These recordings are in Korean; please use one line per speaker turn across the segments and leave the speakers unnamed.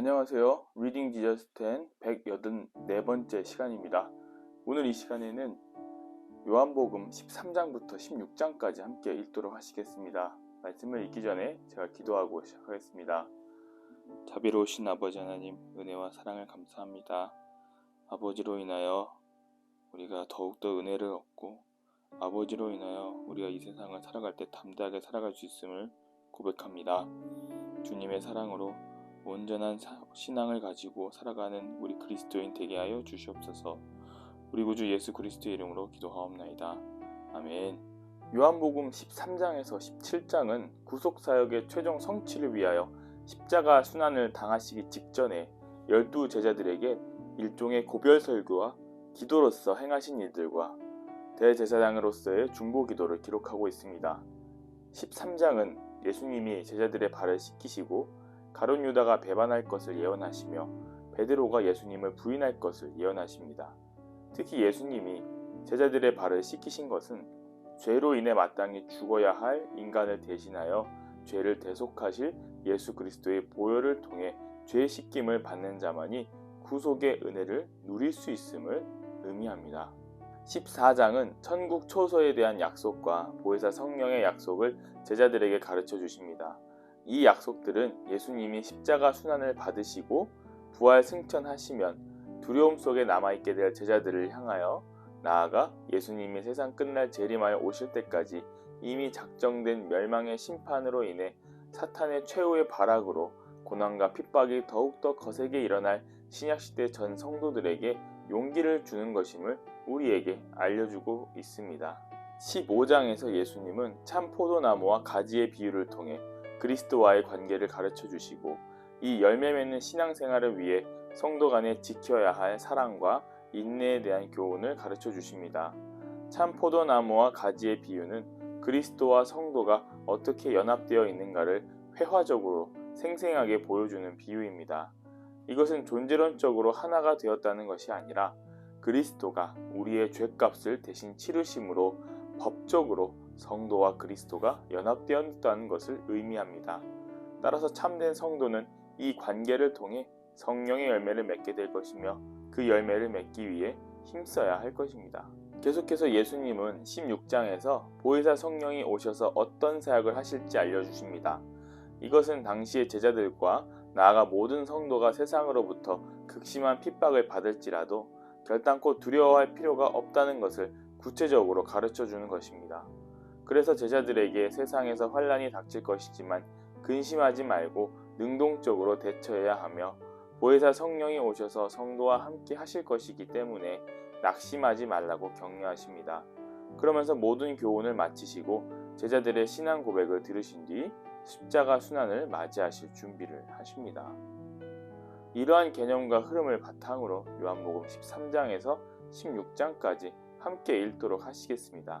안녕하세요. 리딩 10 184번째 시간입니다. 오늘 이 시간에는 요한복음 13장부터 16장까지 함께 읽도록 하시겠습니다. 말씀을 읽기 전에 제가 기도하고 시작하겠습니다. 자비로우신 아버지 하나님, 은혜와 사랑을 감사합니다. 아버지로 인하여 우리가 더욱더 은혜를 얻고 아버지로 인하여 우리가 이 세상을 살아갈 때 담대하게 살아갈 수 있음을 고백합니다. 주님의 사랑으로 온전한 신앙을 가지고 살아가는 우리 그리스도인 되게 하여 주시옵소서. 우리 구주 예수 그리스도의 이름으로 기도하옵나이다. 아멘. 요한복음 13장에서 17장은 구속 사역의 최종 성취를 위하여 십자가 순환을 당하시기 직전에 열두 제자들에게 일종의 고별 설교와 기도로서 행하신 일들과 대제사장으로서의 중보 기도를 기록하고 있습니다. 13장은 예수님이 제자들의 발을 씻기시고 가론 유다가 배반할 것을 예언하시며 베드로가 예수님을 부인할 것을 예언하십니다. 특히 예수님이 제자들의 발을 씻기신 것은 죄로 인해 마땅히 죽어야 할 인간을 대신하여 죄를 대속하실 예수 그리스도의 보혈을 통해 죄 씻김을 받는 자만이 구속의 은혜를 누릴 수 있음을 의미합니다. 14장은 천국 초소에 대한 약속과 보혜사 성령의 약속을 제자들에게 가르쳐 주십니다. 이 약속들은 예수님이 십자가 순환을 받으시고 부활 승천하시면 두려움 속에 남아있게 될 제자들을 향하여 나아가 예수님이 세상 끝날 재림하여 오실 때까지 이미 작정된 멸망의 심판으로 인해 사탄의 최후의 발악으로 고난과 핍박이 더욱더 거세게 일어날 신약시대 전 성도들에게 용기를 주는 것임을 우리에게 알려주고 있습니다. 15장에서 예수님은 참 포도나무와 가지의 비유를 통해 그리스도와의 관계를 가르쳐 주시고 이 열매 맺는 신앙생활을 위해 성도 간에 지켜야 할 사랑과 인내에 대한 교훈을 가르쳐 주십니다. 참 포도나무와 가지의 비유는 그리스도와 성도가 어떻게 연합되어 있는가를 회화적으로 생생하게 보여주는 비유입니다. 이것은 존재론적으로 하나가 되었다는 것이 아니라 그리스도가 우리의 죄값을 대신 치르심으로 법적으로 성도와 그리스도가 연합되었다는 것을 의미합니다. 따라서 참된 성도는 이 관계를 통해 성령의 열매를 맺게 될 것이며 그 열매를 맺기 위해 힘써야 할 것입니다. 계속해서 예수님은 16장에서 보혜사 성령이 오셔서 어떤 사역을 하실지 알려주십니다. 이것은 당시의 제자들과 나아가 모든 성도가 세상으로부터 극심한 핍박을 받을지라도 결단코 두려워할 필요가 없다는 것을 구체적으로 가르쳐 주는 것입니다. 그래서 제자들에게 세상에서 환란이 닥칠 것이지만 근심하지 말고 능동적으로 대처해야 하며 보혜사 성령이 오셔서 성도와 함께 하실 것이기 때문에 낙심하지 말라고 격려하십니다. 그러면서 모든 교훈을 마치시고 제자들의 신앙 고백을 들으신 뒤 십자가 순환을 맞이하실 준비를 하십니다. 이러한 개념과 흐름을 바탕으로 요한복음 13장에서 16장까지 함께 읽도록 하시겠습니다.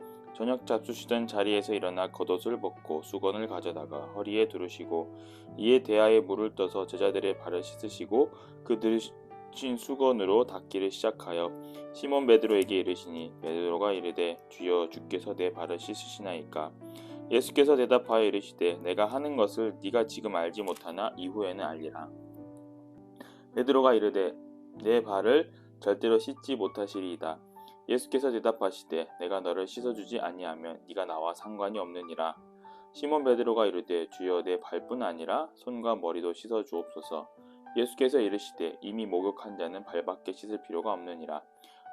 저녁 잡수시던 자리에서 일어나 겉옷을 벗고 수건을 가져다가 허리에 두르시고 이에 대하에 물을 떠서 제자들의 발을 씻으시고 그 들으신 수건으로 닦기를 시작하여 시몬 베드로에게 이르시니 베드로가 이르되 주여 주께서 내 발을 씻으시나이까? 예수께서 대답하여 이르시되 내가 하는 것을 네가 지금 알지 못하나 이후에는 알리라. 베드로가 이르되 내 발을 절대로 씻지 못하시리이다 예수께서 대답하시되 내가 너를 씻어주지 아니하면 네가 나와 상관이 없느니라. 시몬 베드로가 이르되 주여 내 발뿐 아니라 손과 머리도 씻어 주옵소서. 예수께서 이르시되 이미 목욕한 자는 발밖에 씻을 필요가 없느니라.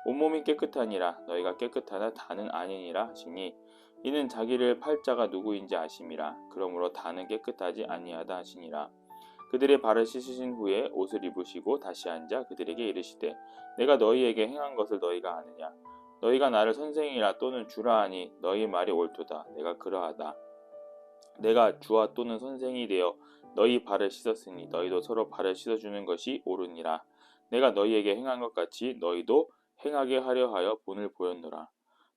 온몸이 깨끗하니라 너희가 깨끗하나 다는 아니니라 하시니 이는 자기를 팔자가 누구인지 아심이라 그러므로 다는 깨끗하지 아니하다 하시니라. 그들의 발을 씻으신 후에 옷을 입으시고 다시 앉아 그들에게 이르시되 내가 너희에게 행한 것을 너희가 아느냐 너희가 나를 선생이라 또는 주라 하니 너희 말이 옳도다 내가 그러하다 내가 주와 또는 선생이 되어 너희 발을 씻었으니 너희도 서로 발을 씻어주는 것이 옳으니라 내가 너희에게 행한 것 같이 너희도 행하게 하려 하여 본을 보였노라.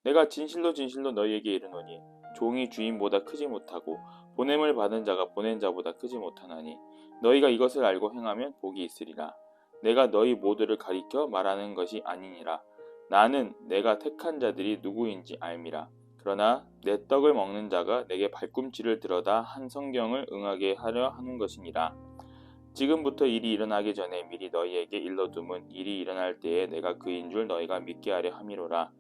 내가 진실로 진실로 너희에게 이르노니 종이 주인보다 크지 못하고 보냄을 받은 자가 보낸 자보다 크지 못하나니 너희가 이것을 알고 행하면 복이 있으리라. 내가 너희 모두를 가리켜 말하는 것이 아니니라. 나는 내가 택한 자들이 누구인지 알미라. 그러나 내 떡을 먹는 자가 내게 발꿈치를 들어다 한 성경을 응하게 하려 하는 것이니라. 지금부터 일이 일어나기 전에 미리 너희에게 일러둠은 일이 일어날 때에 내가 그인 줄 너희가 믿게 하려 함이로라.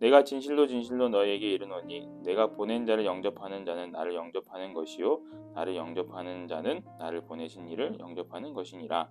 내가 진실로 진실로 너희에게 이르노니 내가 보낸 자를 영접하는 자는 나를 영접하는 것이요 나를 영접하는 자는 나를 보내신 이를 영접하는 것이니라.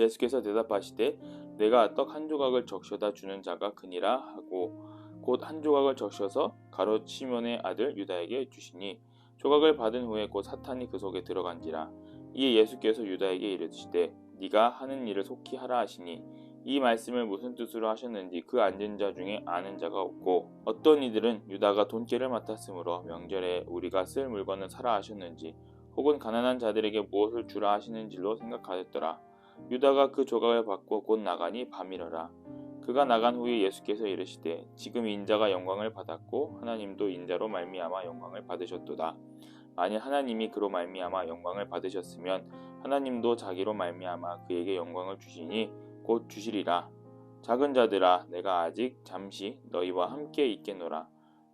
예수께서 대답하시되 내가 떡 한 조각을 적셔다 주는 자가 그니라 하고 곧 한 조각을 적셔서 가롯 시몬의 아들 유다에게 주시니 조각을 받은 후에 곧 사탄이 그 속에 들어간지라 이에 예수께서 유다에게 이르시되 네가 하는 일을 속히 하라 하시니 이 말씀을 무슨 뜻으로 하셨는지 그 앉은 자 중에 아는 자가 없고 어떤 이들은 유다가 돈깨를 맡았으므로 명절에 우리가 쓸 물건을 사라 하셨는지 혹은 가난한 자들에게 무엇을 주라 하시는지로 생각하였더라. 유다가 그 조각을 받고 곧 나가니 밤이러라. 그가 나간 후에 예수께서 이르시되 지금 인자가 영광을 받았고 하나님도 인자로 말미암아 영광을 받으셨도다. 만일 하나님이 그로 말미암아 영광을 받으셨으면 하나님도 자기로 말미암아 그에게 영광을 주시니 곧 주시리라. 작은 자들아 내가 아직 잠시 너희와 함께 있겠노라.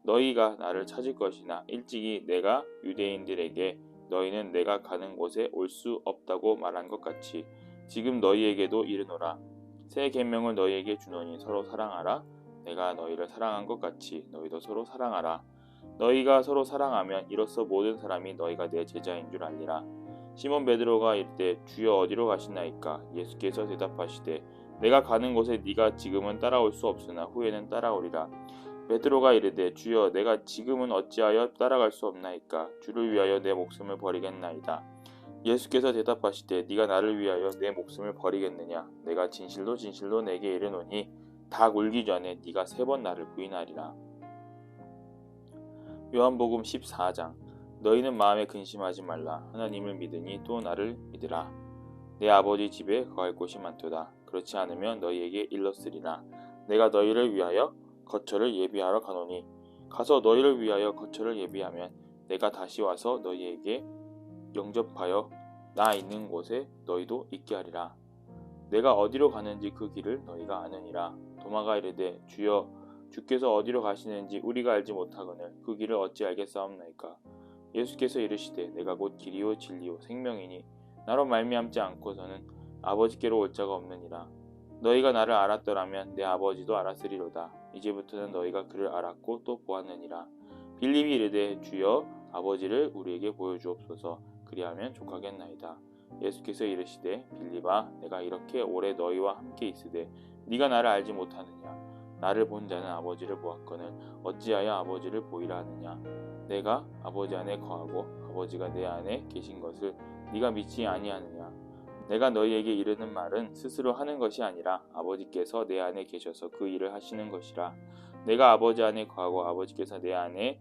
너희가 나를 찾을 것이나 일찍이 내가 유대인들에게 너희는 내가 가는 곳에 올 수 없다고 말한 것 같이 지금 너희에게도 이르노라. 새 계명을 너희에게 주노니 서로 사랑하라. 내가 너희를 사랑한 것 같이 너희도 서로 사랑하라. 너희가 서로 사랑하면 이로써 모든 사람이 너희가 내 제자인 줄 알리라. 시몬 베드로가 이르되 주여 어디로 가시나이까 예수께서 대답하시되 내가 가는 곳에 네가 지금은 따라올 수 없으나 후에는 따라오리라 베드로가 이르되 주여 내가 지금은 어찌하여 따라갈 수 없나이까 주를 위하여 내 목숨을 버리겠나이다 예수께서 대답하시되 네가 나를 위하여 내 목숨을 버리겠느냐 내가 진실로 진실로 내게 이르노니 닭 울기 전에 네가 세 번 나를 부인하리라 요한복음 14장 너희는 마음에 근심하지 말라. 하나님을 믿으니 또 나를 믿으라. 내 아버지 집에 거할 곳이 많도다. 그렇지 않으면 너희에게 일렀으리라. 내가 너희를 위하여 거처를 예비하러 가노니 가서 너희를 위하여 거처를 예비하면 내가 다시 와서 너희에게 영접하여 나 있는 곳에 너희도 있게 하리라. 내가 어디로 가는지 그 길을 너희가 아느니라. 도마가 이르되 주여 주께서 어디로 가시는지 우리가 알지 못하거늘 그 길을 어찌 알겠사옵나이까? 예수께서 이르시되 내가 곧 길이요 진리요 생명이니 나로 말미암지 않고서는 아버지께로 올 자가 없느니라. 너희가 나를 알았더라면 내 아버지도 알았으리로다. 이제부터는 너희가 그를 알았고 또 보았느니라. 빌립이 이르되 주여 아버지를 우리에게 보여주옵소서 그리하면 족하겠나이다. 예수께서 이르시되 빌립아 내가 이렇게 오래 너희와 함께 있으되 네가 나를 알지 못하느냐? 나를 본 자는 아버지를 보았거늘 어찌하여 아버지를 보이라 하느냐? 내가 아버지 안에 거하고 아버지가 내 안에 계신 것을 네가 믿지 아니하느냐? 내가 너희에게 이르는 말은 스스로 하는 것이 아니라 아버지께서 내 안에 계셔서 그 일을 하시는 것이라. 내가 아버지 안에 거하고 아버지께서 내 안에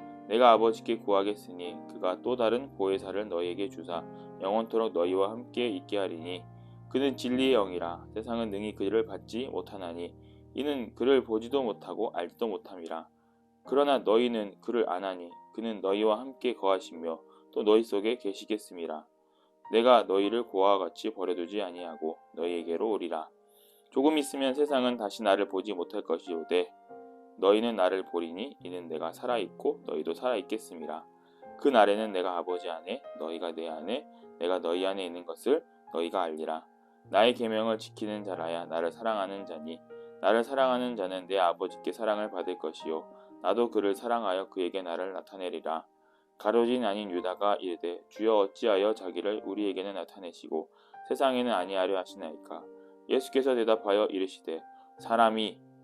내가 아버지께 구하겠으니 그가 또 다른 보혜사를 너희에게 주사 영원토록 너희와 함께 있게 하리니 그는 진리의 영이라 세상은 능히 그를 받지 못하나니 이는 그를 보지도 못하고 알지도 못함이라 그러나 너희는 그를 아나니 그는 너희와 함께 거하시며 또 너희 속에 계시겠음이라. 내가 너희를 고아와 같이 버려두지 아니하고 너희에게로 오리라. 조금 있으면 세상은 다시 나를 보지 못할 것이오되 너희는 나를 보리니 이는 내가 살아 있고 너희도 살아 있겠음이라. 그 날에는 내가 아버지 안에 너희가 내 안에 내가 너희 안에 있는 것을 너희가 알리라. 나의 계명을 지키는 자라야 나를 사랑하는 자니 나를 사랑하는 자는 내 아버지께 사랑을 받을 것이요 나도 그를 사랑하여 그에게 나를 나타내리라. 가로진 아닌 유다가 이르되 주여 어찌하여 자기를 우리에게는 나타내시고 세상에는 아니하려 하시나이까 예수께서 대답하여 이르시되 사람이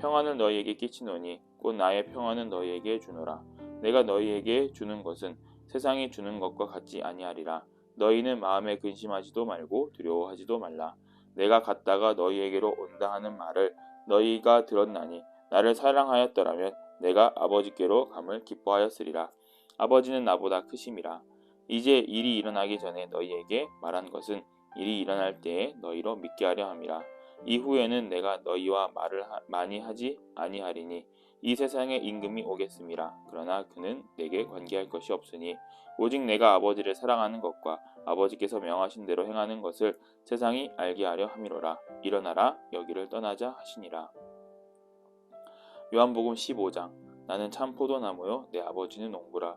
평안을 너희에게 끼치노니 곧 나의 평안은 너희에게 주노라. 내가 너희에게 주는 것은 세상이 주는 것과 같지 아니하리라. 너희는 마음에 근심하지도 말고 두려워하지도 말라. 내가 갔다가 너희에게로 온다 하는 말을 너희가 들었나니 나를 사랑하였더라면 내가 아버지께로 감을 기뻐하였으리라. 아버지는 나보다 크심이라. 이제 일이 일어나기 전에 너희에게 말한 것은 일이 일어날 때에 너희로 믿게 하려 함이라 이후에는 내가 너희와 말을 하, 많이 하지 아니하리니 이 세상에 임금이 오겠음이라 그러나 그는 내게 관계할 것이 없으니 오직 내가 아버지를 사랑하는 것과 아버지께서 명하신 대로 행하는 것을 세상이 알게 하려 함이로라. 일어나라 여기를 떠나자 하시니라. 요한복음 15장. 나는 참 포도나무요 내 아버지는 농부라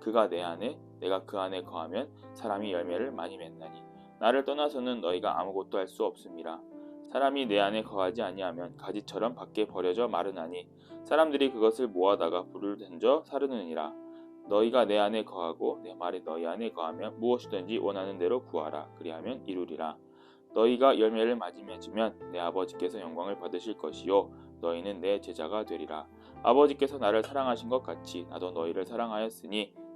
그가 내 안에 내가 그 안에 거하면 사람이 열매를 많이 맺나니. 나를 떠나서는 너희가 아무것도 할 수 없음이라. 사람이 내 안에 거하지 아니하면 가지처럼 밖에 버려져 마르나니. 사람들이 그것을 모아다가 불을 던져 사르느니라. 너희가 내 안에 거하고 내 말이 너희 안에 거하면 무엇이든지 원하는 대로 구하라. 그리하면 이루리라. 너희가 열매를 많이 맺으면 내 아버지께서 영광을 받으실 것이요. 너희는 내 제자가 되리라. 아버지께서 나를 사랑하신 것 같이 나도 너희를 사랑하였으니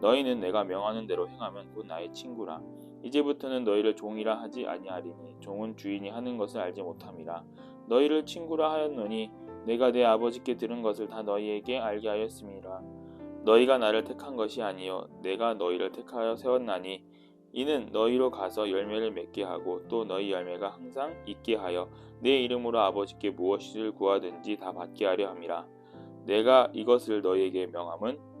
너희는 내가 명하는 대로 행하면 곧 나의 친구라. 이제부터는 너희를 종이라 하지 아니하리니 종은 주인이 하는 것을 알지 못함이라. 너희를 친구라 하였노니 내가 내 아버지께 들은 것을 다 너희에게 알게 하였음이라. 너희가 나를 택한 것이 아니요 내가 너희를 택하여 세웠나니. 이는 너희로 가서 열매를 맺게 하고 또 너희 열매가 항상 있게 하여 내 이름으로 아버지께 무엇을 구하든지 다 받게 하려 함이라. 내가 이것을 너희에게 명함은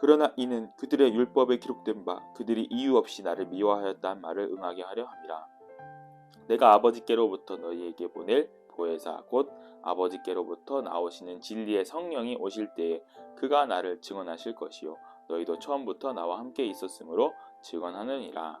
그러나 이는 그들의 율법에 기록된 바 그들이 이유 없이 나를 미워하였다는 말을 응하게 하려 함이라. 내가 아버지께로부터 너희에게 보낼 보혜사 곧 아버지께로부터 나오시는 진리의 성령이 오실 때에 그가 나를 증언하실 것이요 너희도 처음부터 나와 함께 있었으므로 증언하느니라.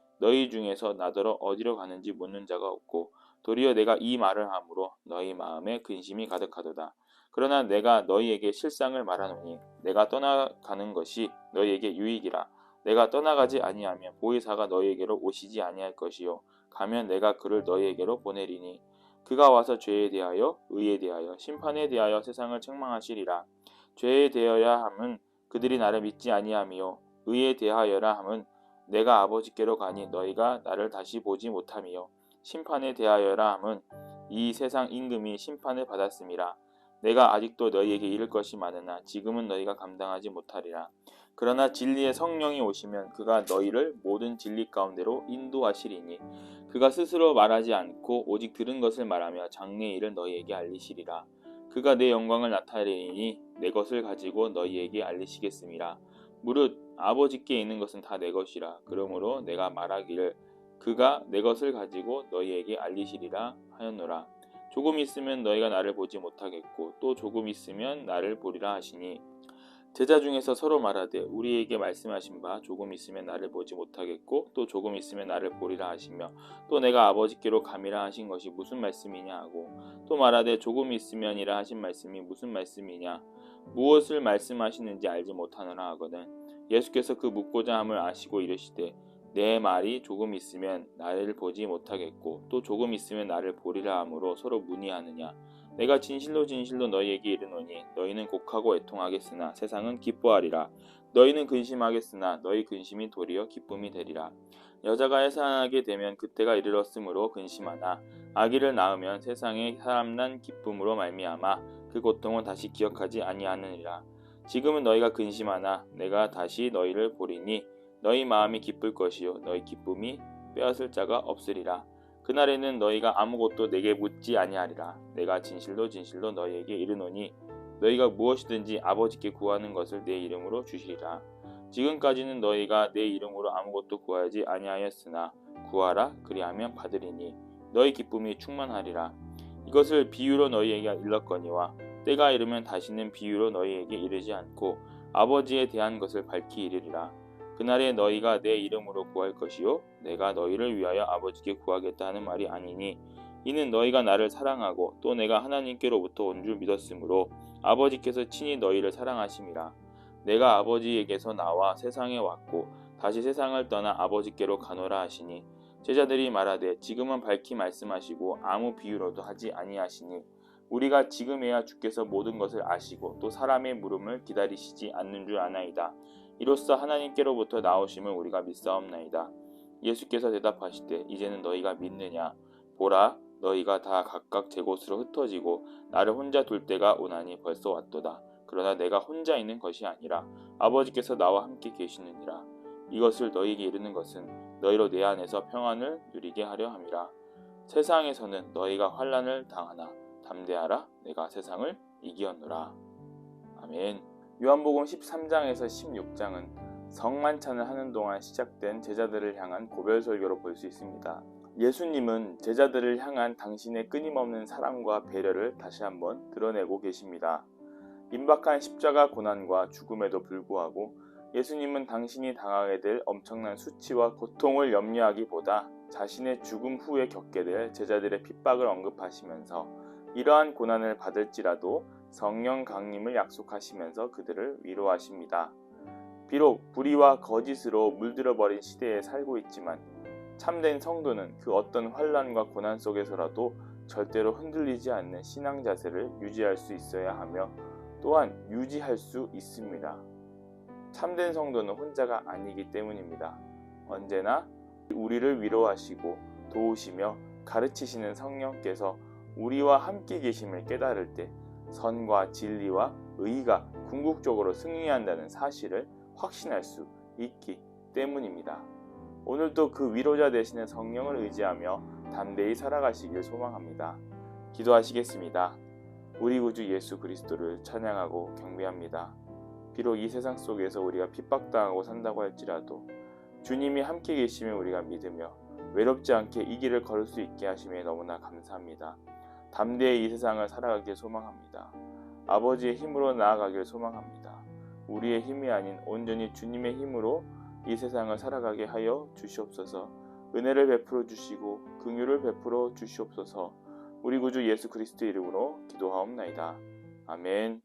너희 중에서 나더러 어디로 가는지 묻는 자가 없고 도리어 내가 이 말을 함으로 너희 마음에 근심이 가득하도다. 그러나 내가 너희에게 실상을 말하노니 내가 떠나가는 것이 너희에게 유익이라. 내가 떠나가지 아니하면 보혜사가 너희에게로 오시지 아니할 것이요 가면 내가 그를 너희에게로 보내리니 그가 와서 죄에 대하여 의에 대하여 심판에 대하여 세상을 책망하시리라. 죄에 대하여 함은 그들이 나를 믿지 아니하며 의에 대하여라 함은 내가 아버지께로 가니 너희가 나를 다시 보지 못함이요. 심판에 대하여라 함은 이 세상 임금이 심판을 받았음이라. 내가 아직도 너희에게 이를 것이 많으나 지금은 너희가 감당하지 못하리라. 그러나 진리의 성령이 오시면 그가 너희를 모든 진리 가운데로 인도하시리니 그가 스스로 말하지 않고 오직 들은 것을 말하며 장래의 일을 너희에게 알리시리라. 그가 내 영광을 나타내리니 내 것을 가지고 너희에게 알리시겠음이라 무릇 아버지께 있는 것은 다 내 것이라. 그러므로 내가 말하기를 그가 내 것을 가지고 너희에게 알리시리라 하였노라. 조금 있으면 너희가 나를 보지 못하겠고 또 조금 있으면 나를 보리라 하시니 제자 중에서 서로 말하되 우리에게 말씀하신 바 조금 있으면 나를 보지 못하겠고 또 조금 있으면 나를 보리라 하시며 또 내가 아버지께로 감이라 하신 것이 무슨 말씀이냐 하고 또 말하되 조금 있으면이라 하신 말씀이 무슨 말씀이냐? 무엇을 말씀하시는지 알지 못하노라 하거든 예수께서 그 묻고자 함을 아시고 이르시되 내 말이 조금 있으면 나를 보지 못하겠고 또 조금 있으면 나를 보리라 함으로 서로 문의하느냐? 내가 진실로 진실로 너희에게 이르노니 너희는 곡하고 애통하겠으나 세상은 기뻐하리라. 너희는 근심하겠으나 너희 근심이 도리어 기쁨이 되리라. 여자가 해산하게 되면 그때가 이르렀으므로 근심하나 아기를 낳으면 세상에 사람난 기쁨으로 말미암아 그 고통은 다시 기억하지 아니하느니라 지금은 너희가 근심하나 내가 다시 너희를 보리니 너희 마음이 기쁠 것이요 너희 기쁨이 빼앗을 자가 없으리라 그날에는 너희가 아무것도 내게 묻지 아니하리라. 내가 진실로 진실로 너희에게 이르노니 너희가 무엇이든지 아버지께 구하는 것을 내 이름으로 주시리라. 지금까지는 너희가 내 이름으로 아무것도 구하지 아니하였으나 구하라 그리하면 받으리니 너희 기쁨이 충만하리라. 이것을 비유로 너희에게 일렀거니와 때가 이르면 다시는 비유로 너희에게 이르지 않고 아버지에 대한 것을 밝히 이르리라. 그날에 너희가 내 이름으로 구할 것이요 내가 너희를 위하여 아버지께 구하겠다 하는 말이 아니니 이는 너희가 나를 사랑하고 또 내가 하나님께로부터 온 줄 믿었으므로 아버지께서 친히 너희를 사랑하심이라 내가 아버지에게서 나와 세상에 왔고 다시 세상을 떠나 아버지께로 가노라 하시니 제자들이 말하되 지금은 밝히 말씀하시고 아무 비유로도 하지 아니하시니 우리가 지금에야 주께서 모든 것을 아시고 또 사람의 물음을 기다리시지 않는 줄 아나이다. 이로써 하나님께로부터 나오심을 우리가 믿사옵나이다. 예수께서 대답하시되 이제는 너희가 믿느냐 보라 너희가 다 각각 제 곳으로 흩어지고 나를 혼자 둘 때가 오나니 벌써 왔도다. 그러나 내가 혼자 있는 것이 아니라 아버지께서 나와 함께 계시느니라. 이것을 너희에게 이르는 것은 너희로 내 안에서 평안을 누리게 하려 함이라. 세상에서는 너희가 환란을 당하나 담대하라 내가 세상을 이기었노라. 아멘. 요한복음 13장에서 16장은 성만찬을 하는 동안 시작된 제자들을 향한 고별 설교로 볼 수 있습니다. 예수님은 제자들을 향한 당신의 끊임없는 사랑과 배려를 다시 한번 드러내고 계십니다. 임박한 십자가 고난과 죽음에도 불구하고 예수님은 당신이 당하게 될 엄청난 수치와 고통을 염려하기보다 자신의 죽음 후에 겪게 될 제자들의 핍박을 언급하시면서 이러한 고난을 받을지라도 성령 강림을 약속하시면서 그들을 위로하십니다. 비록 불의와 거짓으로 물들어 버린 시대에 살고 있지만 참된 성도는 그 어떤 환란과 고난 속에서라도 절대로 흔들리지 않는 신앙 자세를 유지할 수 있어야 하며 또한 유지할 수 있습니다. 참된 성도는 혼자가 아니기 때문입니다. 언제나 우리를 위로하시고 도우시며 가르치시는 성령께서 우리와 함께 계심을 깨달을 때 선과 진리와 의가 궁극적으로 승리한다는 사실을 확신할 수 있기 때문입니다. 오늘도 그 위로자 되시는 성령을 의지하며 담대히 살아가시길 소망합니다. 기도하시겠습니다. 우리 구주 예수 그리스도를 찬양하고 경배합니다. 비록 이 세상 속에서 우리가 핍박당하고 산다고 할지라도 주님이 함께 계시면 우리가 믿으며 외롭지 않게 이 길을 걸을 수 있게 하심에 너무나 감사합니다. 담대히 이 세상을 살아가길 소망합니다. 아버지의 힘으로 나아가길 소망합니다. 우리의 힘이 아닌 온전히 주님의 힘으로 이 세상을 살아가게 하여 주시옵소서. 은혜를 베풀어 주시고 긍휼을 베풀어 주시옵소서. 우리 구주 예수 그리스도의 이름으로 기도하옵나이다. 아멘.